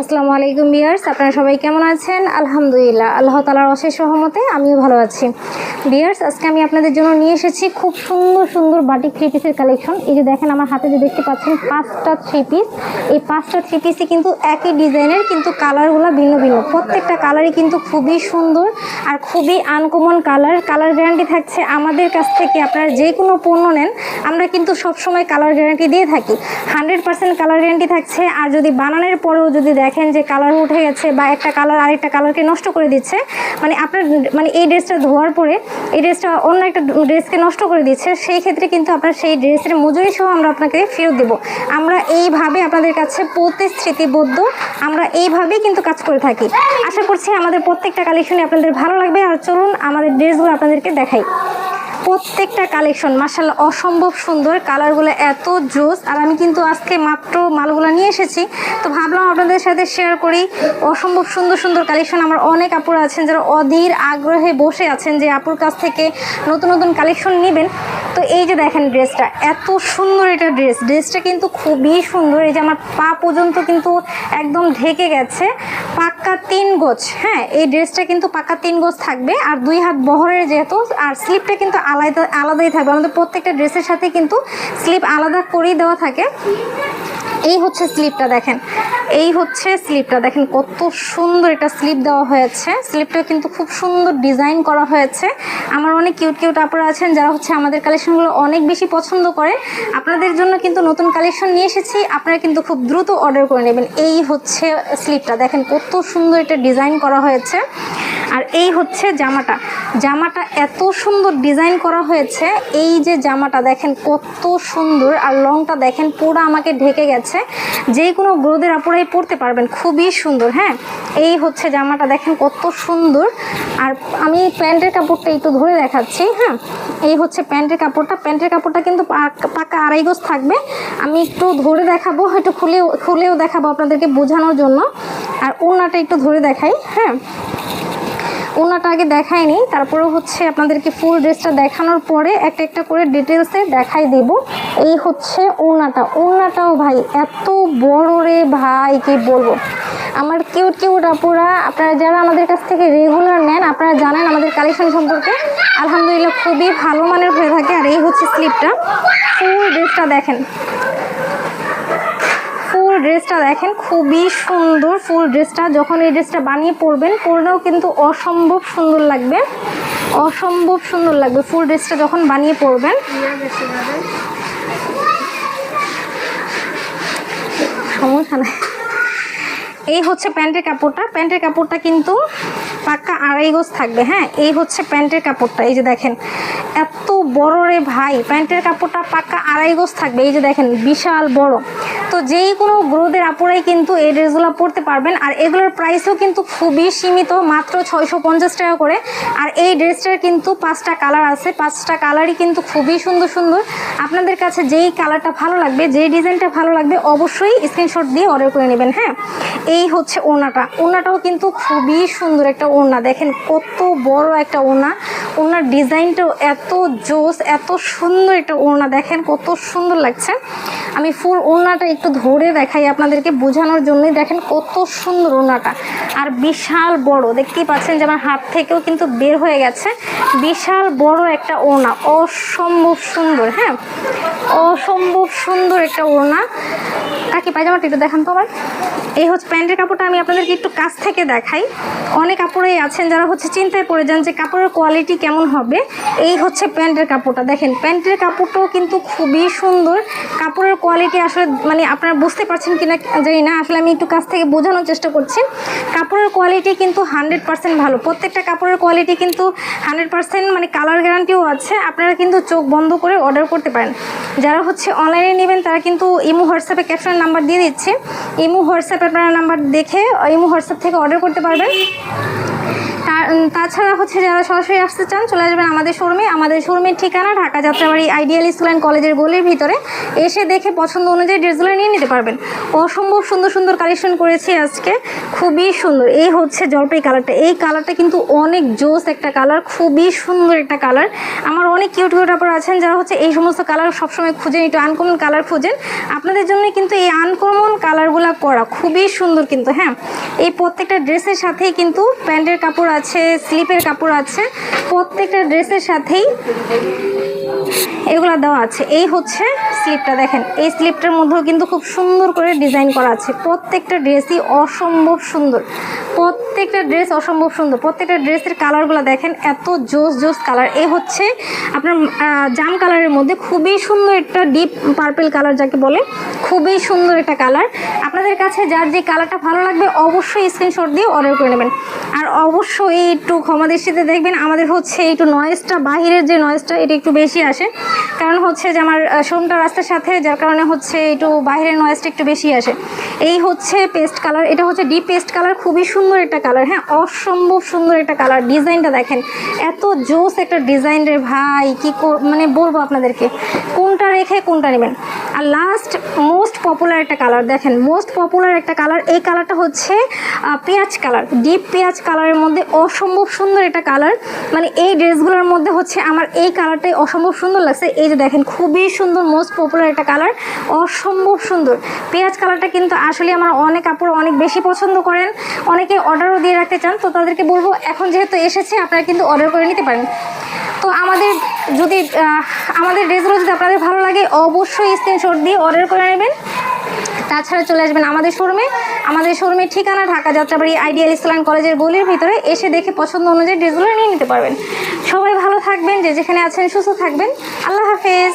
আসসালামু আলাইকুম বিয়ার্স আপনারা সবাই কেমন আছেন? আলহামদুলিল্লাহ, আল্লাহ তালার অশেষ সহমতে আমিও ভালো আছি। বিয়ার্স আজকে আমি আপনাদের জন্য নিয়ে এসেছি খুব সুন্দর সুন্দর বাটিক থ্রি পিসের কালেকশন এই যে দেখেন, আমার হাতে যে দেখতে পাচ্ছেন পাঁচটা থ্রি পিস এই পাঁচটা থ্রি পিসই কিন্তু একই ডিজাইনের, কিন্তু কালারগুলো ভিন্ন ভিন্ন। প্রত্যেকটা কালারই কিন্তু খুবই সুন্দর আর খুবই আনকমন কালার কালার গ্যারান্টি থাকছে আমাদের কাছ থেকে, আপনারা যে কোনো পণ্য নেন, আমরা কিন্তু সবসময় কালার গ্যারান্টি দিয়ে থাকি। হান্ড্রেড পার্সেন্ট কালার গ্যারান্টি থাকছে, আর যদি বানানোর পরেও যদি দেখেন যে কালার উঠে গেছে বা একটা কালার আরেকটা কালারকে নষ্ট করে দিচ্ছে। মানে আপনার মানে এই ড্রেসটা ধোয়ার পরে এই ড্রেসটা অন্য একটা ড্রেসকে নষ্ট করে দিচ্ছে, সেই ক্ষেত্রে কিন্তু আপনার সেই ড্রেসের মজুরি সহ আমরা আপনাকে ফেরত দেবো। আমরা এইভাবে আপনাদের কাছে প্রতিশ্রুতিবদ্ধ, আমরা এইভাবেই কিন্তু কাজ করে থাকি। আশা করছি আমাদের প্রত্যেকটা কালেকশনে আপনাদের ভালো লাগবে। আর চলুন আমাদের ড্রেসগুলো আপনাদেরকে দেখাই। প্রত্যেকটা কালেকশন মাসাল্লাহ অসম্ভব সুন্দর। কালারগুলো এত জোস, আর আমি কিন্তু আজকে মাত্র মালগুলো নিয়ে এসেছি। তো ভাবলাম আপনাদের সাথে শেয়ার করি। অসম্ভব সুন্দর সুন্দর কালেকশন। আমার অনেক আপুরা আছেন যারা অধীর আগ্রহে বসে আছেন যে আপুর কাছ থেকে নতুন নতুন কালেকশন নেবেন। তো এই যে দেখেন ড্রেসটা, এত সুন্দর এটা ড্রেস। ড্রেসটা কিন্তু খুবই সুন্দর। এই যে আমার পা পর্যন্ত কিন্তু একদম ঢেকে গেছে। পাক্কা তিন গোছ হ্যাঁ এই ড্রেসটা কিন্তু পাক্কা তিন গোছ থাকবে আর দুই হাত বহরের যেহেতু, আর স্লিপটা কিন্তু আলাদা, আলাদাই থাকবে। আমাদের প্রত্যেকটা ড্রেসের সাথে কিন্তু স্লিপ আলাদা করেই দেওয়া থাকে। এই হচ্ছে স্লিপটা, দেখেন। এই হচ্ছে স্লিপটা। দেখেন কত সুন্দর এটা স্লিপ দেওয়া হয়েছে। স্লিপটা কিন্তু খুব সুন্দর ডিজাইন করা হয়েছে। আমার অনেক কিউট কিউট আপনারা আছেন যারা হচ্ছে আমাদের কালেকশনগুলো অনেক বেশি পছন্দ করে। আপনাদের জন্য কিন্তু নতুন কালেকশন নিয়ে এসেছি। আপনারা কিন্তু খুব দ্রুত অর্ডার করে নেবেন। এই হচ্ছে স্লিপটা। দেখেন কত সুন্দর এটা ডিজাইন করা হয়েছে। আর এই হচ্ছে জামাটা। জামাটা এত সুন্দর ডিজাইন করা হয়েছে। এই যে জামাটা দেখেন কত সুন্দর আর লংটা দেখেন পুরো আমাকে ঢেকে গেছে। যে কোনো গ্রোদের আপুরাই পরতে পারবেন, খুবই সুন্দর হ্যাঁ? এই হচ্ছে জামাটা দেখেন কত সুন্দর। আর আমি প্যান্টের কাপড়টা একটু ধরে দেখাচ্ছি হ্যাঁ? এই হচ্ছে প্যান্টের কাপড়টা। প্যান্টের কাপড়টা কিন্তু পাক- আড়াই গজ থাকবে। আমি একটু ধরে দেখাবো, একটু খুলেও খুলেও দেখাবো আপনাদেরকে বোঝানোর জন্য। আর ওনাটা একটু ধরে দেখাই হ্যাঁ? ওনাটা আগে দেখায়নি তারপরে হচ্ছে আপনাদেরকে ফুল ড্রেসটা দেখানোর পরে একটা একটা করে ডিটেলসে দেখাই দেব। এই হচ্ছে ওনাটা। ওনাটাও ভাই এত বড় রে ভাই, কি বলব? আমার কিউট কিউট আপুরা, আপনারা যারা আমাদের কাছ থেকে রেগুলার নেন, আপনারা জানেন আমাদের কালেকশন সম্পর্কে। আলহামদুলিল্লাহ খুবই ভালো মানের হয়ে থাকে, আর এই হচ্ছে স্লিপটা ফুল ড্রেসটা দেখেন। ফুল ড্রেসটা দেখেন, খুবই সুন্দর ফুল ড্রেসটা। যখন এই ড্রেসটা বানিয়ে পরবেন, পরলেও কিন্তু অসম্ভব সুন্দর লাগবে। অসম্ভব সুন্দর লাগবে ফুল ড্রেসটা যখন বানিয়ে পরবেন। সমস্যা এই হচ্ছে প্যান্টের কাপড়টা। প্যান্টের কাপড়টা কিন্তু পাক্কা আড়াই গোজ থাকবে হ্যাঁ? এই হচ্ছে প্যান্টের কাপড়টা। এই যে দেখেন, এত বড় রে ভাই। প্যান্টের কাপড়টা পাক্কা আড়াই গোজ থাকবে। এই যে দেখেন, বিশাল বড়। তো যেই কোনো গ্রোদের আপুরাই কিন্তু এই ড্রেসগুলো পরতে পারবেন। আর এগুলোর প্রাইসও কিন্তু খুবই সীমিত, মাত্র ছয়শো পঞ্চাশ টাকা করে। আর এই ড্রেসটার কিন্তু পাঁচটা কালার আছে। পাঁচটা কালারই কিন্তু খুবই সুন্দর সুন্দর। আপনাদের কাছে যেই কালারটা ভালো লাগবে, যেই ডিজাইনটা ভালো লাগবে, অবশ্যই স্ক্রিনশট দিয়ে অর্ডার করে নেবেন হ্যাঁ? এই হচ্ছে ওনাটা ওনাটাও কিন্তু খুবই সুন্দর একটা ওড়না। দেখেন কত বড় একটা ওনা ওনার ডিজাইনটাও এত জোস, এত সুন্দর একটা ওড়না। দেখেন কত সুন্দর লাগছে। আমি ফুল ওড়নাটা একটু ধরে দেখাই আপনাদেরকে বোঝানোর জন্যই। দেখেন কত সুন্দর ওনাটা আর বিশাল বড়। দেখতেই পাচ্ছেন যে আমার হাত থেকেও কিন্তু বের হয়ে গেছে। বিশাল বড় একটা ওনা অসম্ভব সুন্দর হ্যাঁ? অসম্ভব সুন্দর একটা ওড়না। কাকি পায়জামাটা একটু দেখান তো আবার। এই হচ্ছে প্যান্টের কাপড়টা আমি আপনাদেরকে একটু কাছ থেকে দেখাই। অনেক কাপড়েই আছেন যারা হচ্ছে চিন্তায় পড়ে যান যে কাপড়ের কোয়ালিটি কেমন হবে। এই হচ্ছে প্যান্টের কাপড়টা। দেখেন, প্যান্টের কাপড়টাও কিন্তু খুবই সুন্দর। কাপড়ের কোয়ালিটি আসলে মানে আপনারা বুঝতে পারছেন কিনা জানি না। আসলে আমি একটু কাছ থেকে বোঝানোর চেষ্টা করছি। কাপড়ের কোয়ালিটি কিন্তু হান্ড্রেড পার্সেন্ট ভালো। প্রত্যেকটা কাপড়ের কোয়ালিটি কিন্তু হান্ড্রেড পার্সেন্ট মানে কালার গ্যারান্টিও আছে। আপনারা কিন্তু চোখ বন্ধ করে অর্ডার করতে পারেন। যারা হচ্ছে অনলাইনে নেবেন, তারা কিন্তু ইমো, হোয়াটসঅ্যাপে ক্যাপশন নাম্বার দিয়ে দিচ্ছে। ইমু হোয়াটসঅ্যাপে আপনারা নাম্বার দেখে ইমু হোয়াটসঅ্যাপ থেকে অর্ডার করতে পারবেন। তাছাড়া হচ্ছে যারা সরাসরি আসতে চান, চলে আসবেন আমাদের শোরুমে। আমাদের শোরুমের ঠিকানা Dhaka Jatrabari ideal school and কলেজের গলির ভিতরে। এসে দেখে পছন্দ অনুযায়ী ড্রেসগুলো নিয়ে নিতে পারবেন। অসম্ভব সুন্দর সুন্দর কালেকশন করেছি আজকে। খুবই সুন্দর। এই হচ্ছে জলপাই কালারটা এই কালারটা কিন্তু অনেক জোস একটা কালার খুবই সুন্দর একটা কালার আমার অনেক কিউট কিউট আপনারা আছেন যারা হচ্ছে এই সমস্ত কালার সবসময় খুঁজেন, একটু আনকমন কালার খুঁজেন। আপনাদের জন্য কিন্তু এই আনকমন কালারগুলো করা খুবই সুন্দর কিন্তু হ্যাঁ। এই প্রত্যেকটা ড্রেসের সাথেই কিন্তু প্যান্টের কাপড় আছে স্লিপের কাপড় আছে। প্রত্যেকটা ড্রেসের সাথেই এগুলো দেওয়া আছে। এই হচ্ছে স্লিপটা দেখেন। এই স্লিপটার মধ্যেও কিন্তু খুব সুন্দর করে ডিজাইন করা আছে। প্রত্যেকটা ড্রেসই অসম্ভব সুন্দর। প্রত্যেকটা ড্রেস অসম্ভব সুন্দর। প্রত্যেকটা ড্রেসের কালারগুলো দেখেন, এত জোস জোস কালার এ হচ্ছে আপনার জাম কালারের মধ্যে খুবই সুন্দর একটা ডিপ পার্পেল কালার যাকে বলে, খুবই সুন্দর একটা কালার আপনাদের কাছে যার যে কালারটা ভালো লাগবে অবশ্যই স্ক্রিনশট দিয়ে অর্ডার করে নেবেন। আর অবশ্যই একটু ক্ষমা দৃষ্টিতে দেখবেন, আমাদের হচ্ছে একটু নয়েজটা বাহিরের যে নয়েজটা এটা একটু বেশি আসে। কারণ হচ্ছে যে আমার শোরুমটা রাস্তার সাথে, যার কারণে হচ্ছে একটু বাইরের নয়েজটা একটু বেশি আসে। এই হচ্ছে পেস্ট কালার এটা হচ্ছে ডিপ পেস্ট কালার খুবই সুন্দর একটা কালার হ্যাঁ অসম্ভব সুন্দর একটা কালার ডিজাইনটা দেখেন, এত জোস একটা ডিজাইন রে ভাই, কি মানে বলব আপনাদেরকে, কোনটা রেখে কোনটা নেবেন? আর লাস্ট মোস্ট পপুলার একটা কালার দেখেন মোস্ট পপুলার একটা কালার এই কালারটা হচ্ছে পেঁয়াজ কালার ডিপ পেঁয়াজ কালারের মধ্যে অসম্ভব সুন্দর একটা কালার মানে এই ড্রেসগুলোর মধ্যে হচ্ছে আমার এই কালারটাই অসম্ভব সুন্দর লাগছে, এই যে দেখেন, খুবই সুন্দর মোস্ট পপুলার একটা কালার অসম্ভব সুন্দর, পেঁয়াজ কালারটা কিন্তু আসলে আমার অনেক কাপড় অনেক বেশি পছন্দ করেন, অনেকে অর্ডারও দিয়ে রাখতে চান, তো তাদেরকে বলব, এখন যেহেতু এসেছে, আপনারা কিন্তু অর্ডার করে নিতে পারেন। তো আমাদের যদি আমাদের ড্রেসগুলো যদি আপনাদের ভালো লাগে, অবশ্যই স্ক্রিনশট দিয়ে অর্ডার করে নেবেন। তাছাড়া চলে আসবেন আমাদের শোরুমে আমাদের শোরুমের ঠিকানা ঢাকা যাত্রাবাড়ি আইডিয়াল ইসলাম কলেজের গলির ভিতরে। এসে দেখে পছন্দ অনুযায়ী ড্রেসগুলো নিয়ে নিতে পারবেন। সবাই ভালো থাকবেন, যে যেখানে আছেন সুস্থ থাকবেন। আল্লাহ হাফেজ।